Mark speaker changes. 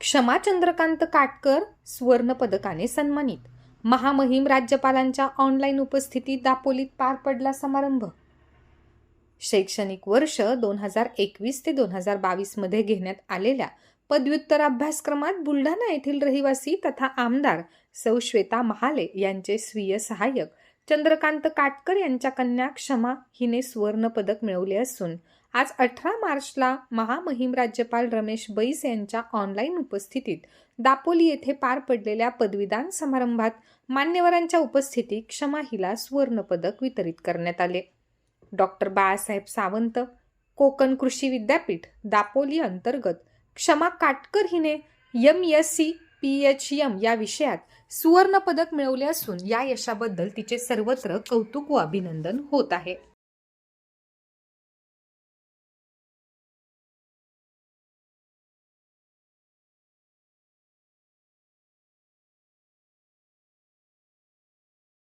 Speaker 1: क्षमा चंद्रकांत काटकर सुवर्ण पदकाने सन्मानित. महामहिम राज्यपालांच्या ऑनलाईन उपस्थितीत दापोलीत पार पडला समारंभ. शैक्षणिक वर्ष दोन हजार एकवीस ते दोन हजार बावीसमध्ये घेण्यात आलेल्या पदव्युत्तर अभ्यासक्रमात बुलढाणा येथील रहिवासी तथा आमदार सौ श्वेता महाले यांचे स्वीय सहाय्यक चंद्रकांत काटकर यांच्या कन्या क्षमा हिने सुवर्ण पदक मिळवले असून आज अठरा मार्चला महामहिम राज्यपाल रमेश बैस यांच्या ऑनलाईन उपस्थितीत दापोली येथे पार पडलेल्या पदवीदान समारंभात मान्यवरांच्या उपस्थितीत क्षमा हिला सुवर्णपदक वितरित करण्यात आले. डॉक्टर बाळासाहेब सावंत कोकण कृषी विद्यापीठ दापोली अंतर्गत क्षमा काटकर हिने M S C P H M या विषयात सुवर्णपदक मिळवले असून या यशाबद्दल तिचे सर्वत्र कौतुक व अभिनंदन होत आहे.